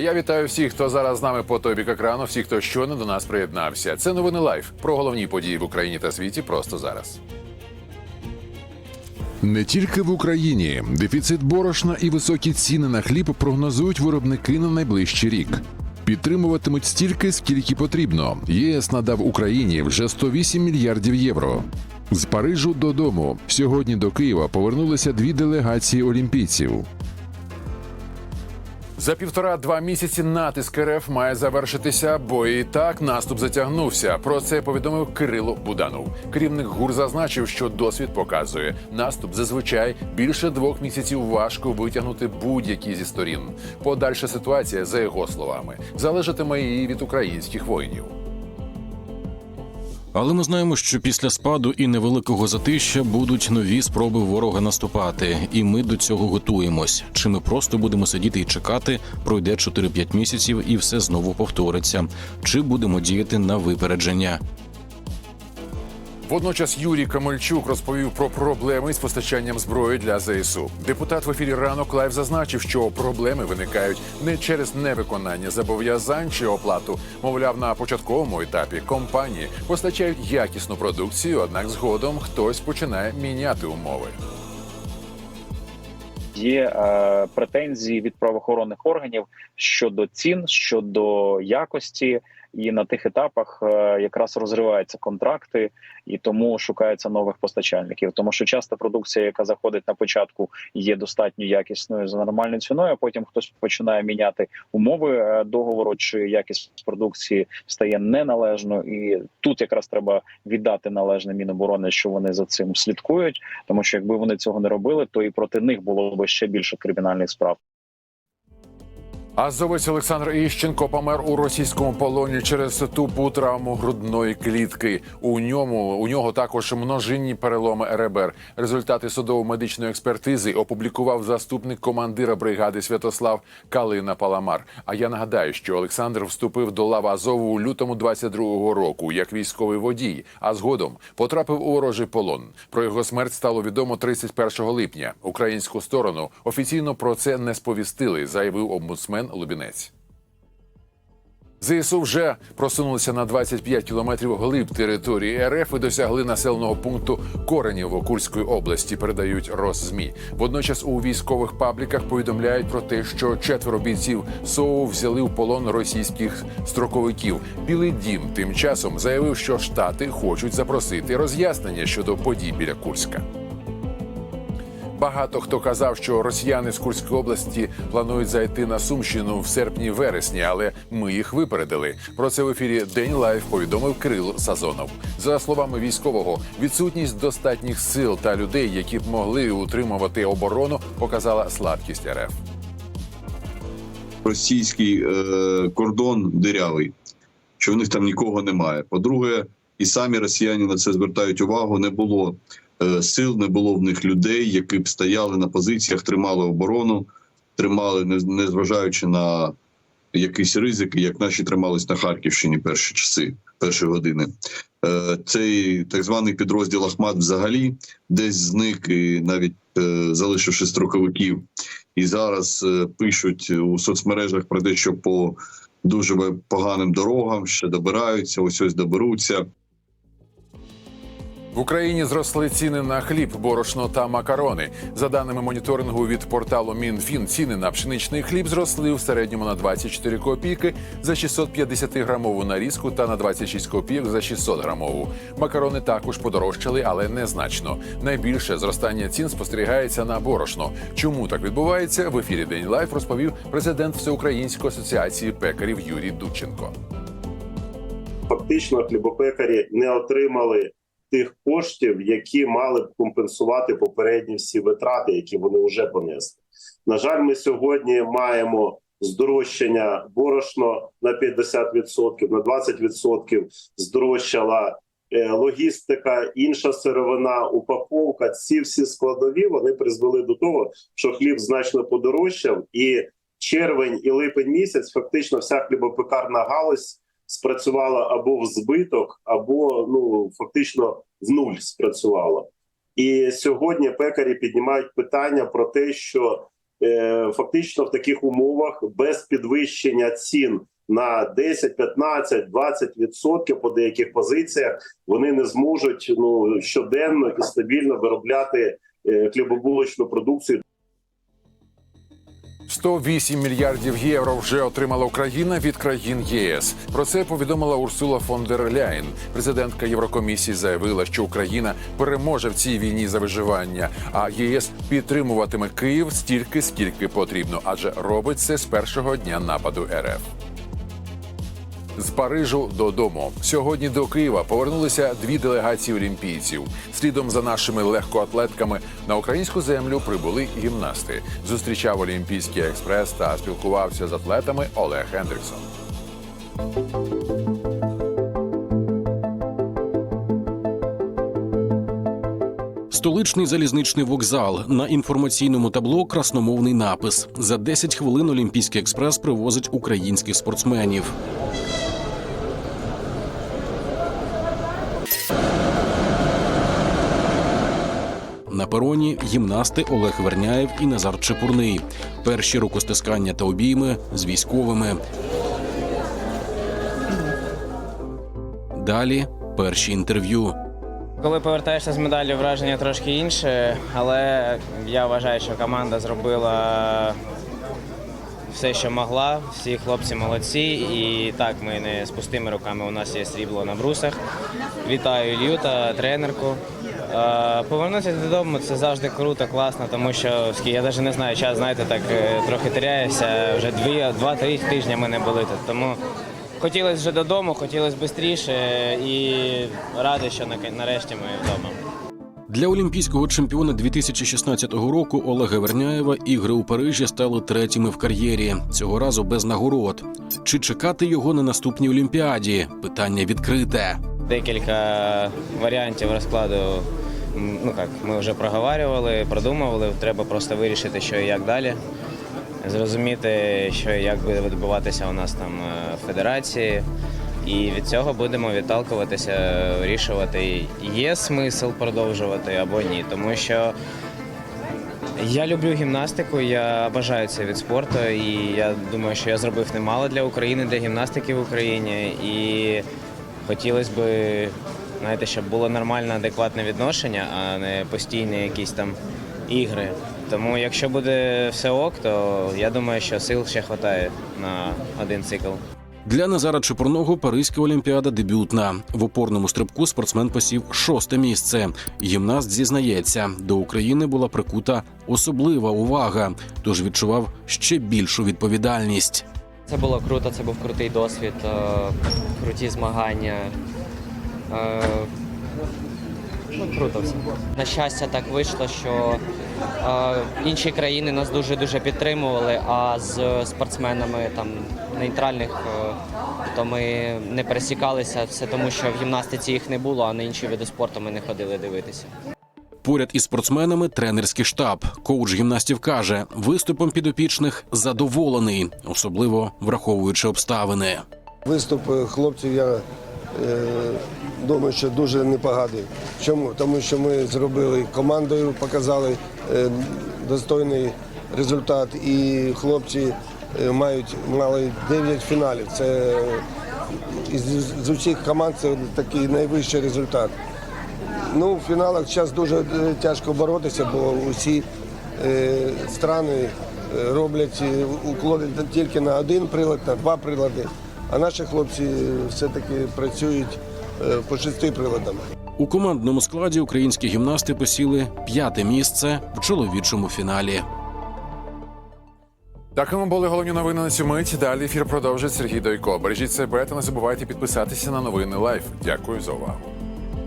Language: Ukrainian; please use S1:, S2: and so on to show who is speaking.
S1: Я вітаю всіх, хто зараз з нами по той бік екрану, всіх, хто щойно до нас приєднався. Це новини лайф про головні події в Україні та світі просто зараз. Не тільки в Україні дефіцит борошна і високі ціни на хліб прогнозують виробники на найближчий рік. Підтримуватимуть стільки, скільки потрібно. ЄС надав Україні вже 108 мільярдів євро. З Парижу додому сьогодні до Києва повернулися дві делегації олімпійців. За півтора-два місяці натиск РФ має завершитися, бо і так наступ затягнувся. Про це повідомив Кирило Буданов. Керівник ГУР зазначив, що досвід показує, наступ зазвичай більше двох місяців важко витягнути будь-які зі сторін. Подальша ситуація, за його словами, залежатиме і від українських воїнів.
S2: Але ми знаємо, що після спаду і невеликого затища будуть нові спроби ворога наступати, і ми до цього готуємось. Чи ми просто будемо сидіти і чекати, пройде 4-5 місяців і все знову повториться? Чи будемо діяти на випередження?
S1: Водночас Юрій Камельчук розповів про проблеми з постачанням зброї для ЗСУ. Депутат в ефірі ранок лайв зазначив, що проблеми виникають не через невиконання зобов'язань чи оплату. Мовляв, на початковому етапі компанії постачають якісну продукцію, однак згодом хтось починає міняти умови.
S3: Є е, претензії від правоохоронних органів щодо цін, щодо якості, і на тих етапах е, якраз розриваються контракти, і тому шукаються нових постачальників. Тому що часто продукція, яка заходить на початку, є достатньо якісною за нормальною ціною. а Потім хтось починає міняти умови е, договору, чи якість продукції стає неналежною. І тут якраз треба віддати належне Міноборони, що вони за цим слідкують. Тому що якби вони цього не робили, то і проти них було б ще більше кримінальних справ.
S1: Азовець Олександр Іщенко помер у російському полоні через тупу травму грудної клітки. У ньому у нього також множинні переломи Ребер. Результати судово-медичної експертизи опублікував заступник командира бригади Святослав Калина Паламар. А я нагадаю, що Олександр вступив до лав Азову у лютому 22-го року як військовий водій, а згодом потрапив у ворожий полон. Про його смерть стало відомо 31 липня. Українську сторону офіційно про це не сповістили, заявив омбудсмен Лубінець. ЗСУ вже просунулися на 25 кілометрів глиб території РФ і досягли населеного пункту Коренєво Курської області. Передають Росзмі. Водночас у військових пабліках повідомляють про те, що четверо бійців СОУ взяли в полон російських строковиків. Білий дім тим часом заявив, що штати хочуть запросити роз'яснення щодо подій біля Курська. Багато хто казав, що росіяни з Курської області планують зайти на Сумщину в серпні-вересні, але ми їх випередили. Про це в ефірі День Лайв повідомив Кирил Сазонов. За словами військового, відсутність достатніх сил та людей, які б могли утримувати оборону, показала слабкість РФ.
S4: російський е, кордон дирявий, що в них там нікого немає. По-друге, і самі росіяни на це звертають увагу. Не було сил, не було в них людей, які б стояли на позиціях, тримали оборону, тримали, не- незважаючи на якісь ризики, як наші тримались на Харківщині перші часи, перші години. Е, Цей так званий підрозділ Ахмат взагалі десь зник і навіть е, залишивши строковиків. І зараз е, пишуть у соцмережах про те, що по дуже поганим дорогам ще добираються, ось ось доберуться.
S1: Україні зросли ціни на хліб, борошно та макарони. За даними моніторингу від порталу Мінфін, ціни на пшеничний хліб зросли в середньому на 24 копійки за 650 грамову нарізку та на 26 копійок за 600 грамову. Макарони також подорожчали, але незначно. Найбільше зростання цін спостерігається на борошно. Чому так відбувається? В ефірі День Лайф розповів президент Всеукраїнської асоціації пекарів Юрій Дудченко.
S5: фактично хлібопекарі не отримали тих коштів, які мали б компенсувати попередні всі витрати, які вони вже понесли. На жаль, ми сьогодні маємо здорожчання борошно на 50%, на 20% здорожчала е, логістика, інша сировина, упаковка. Ці всі складові вони призвели до того, що хліб значно подорожчав, і червень і липень місяць фактично вся хлібопекарна галузь спрацювала або в збиток, або ну фактично в нуль спрацювала. І сьогодні пекарі піднімають питання про те, що е, фактично в таких умовах без підвищення цін на 10, 15, 20 відсотків по деяких позиціях вони не зможуть ну щоденно і стабільно виробляти е, хлібобулочну продукцію
S1: 108 мільярдів євро вже отримала Україна від країн ЄС. Про це повідомила Урсула фон дер Ляйн. Президентка Єврокомісії заявила, що Україна переможе в цій війні за виживання, а ЄС підтримуватиме Київ стільки, скільки потрібно, адже робить це з першого дня нападу РФ. З Парижу додому сьогодні до Києва повернулися дві делегації олімпійців. Слідом за нашими легкоатлетками на українську землю прибули гімнасти. Зустрічав Олімпійський експрес та спілкувався з атлетами Олег Хендриксон.
S2: Столичний залізничний вокзал на інформаційному табло красномовний напис: за 10 хвилин Олімпійський експрес привозить українських спортсменів. На пероні гімнасти Олег Верняєв і Назар Чепурний. Перші рукостискання та обійми з військовими. Далі перші інтерв'ю.
S6: Коли повертаєшся з медаллю, враження трошки інше, але я вважаю, що команда зробила все, що могла. Всі хлопці молодці. І так, ми не з пустими руками. У нас є срібло на брусах. Вітаю Ілью та тренерку. Е, Повернутися додому це завжди круто, класно, тому що я навіть не знаю, час, знаєте, так е, трохи теряється. Вже два-три тижні ми не були тут. Тому хотілося вже додому, хотілося швидше і радий, що нарешті ми вдома.
S2: Для олімпійського чемпіона 2016 року Олега Верняєва ігри у Парижі стали третіми в кар'єрі. Цього разу без нагород. Чи чекати його на наступній олімпіаді? Питання відкрите.
S6: Декілька варіантів розкладу. Ну як ми вже проговорювали, продумували. Треба просто вирішити, що і як далі. Зрозуміти, що як буде відбуватися у нас там е, в федерації. І від цього будемо відталкуватися, вирішувати, є смисл продовжувати або ні. Тому що я люблю гімнастику, я бажаю цей від спорту, і я думаю, що я зробив немало для України, для гімнастики в Україні. І хотілося б, знаєте, щоб було нормальне, адекватне відношення, а не постійні якісь там ігри. Тому якщо буде все ок, то я думаю, що сил ще вистачає на один цикл.
S2: Для Назара Чепурного Паризька олімпіада дебютна. В опорному стрибку спортсмен посів шосте місце. Гімнаст зізнається, до України була прикута особлива увага, тож відчував ще більшу відповідальність.
S7: Це було круто, це був крутий досвід, е, круті змагання. Е, Ну, круто все. На щастя, так вийшло, що е, інші країни нас дуже дуже підтримували, а з спортсменами там нейтральних е, то ми не пересікалися. Все тому, що в гімнастиці їх не було, а на інші види спорту ми не ходили дивитися.
S2: Поряд із спортсменами тренерський штаб. Коуч гімнастів каже, виступом підопічних задоволений, особливо враховуючи обставини.
S8: Виступ е, хлопців я думаю, що дуже непоганий. Чому? Тому що ми зробили командою, показали е, достойний результат, і хлопці е, мають мали 9 фіналів. Це е, з усіх команд це такий найвищий результат. Ну, в фіналах зараз дуже е, тяжко боротися, бо усі е, страни е, роблять е, уклади тільки на один прилад, на два прилади. А наші хлопці все-таки працюють е, по шести приладами.
S2: У командному складі українські гімнасти посіли п'яте місце в чоловічому фіналі.
S1: Такими були головні новини на цю мить. Далі ефір продовжить Сергій Дойко. Бережіть себе та не забувайте підписатися на новини Лайф. Дякую за увагу.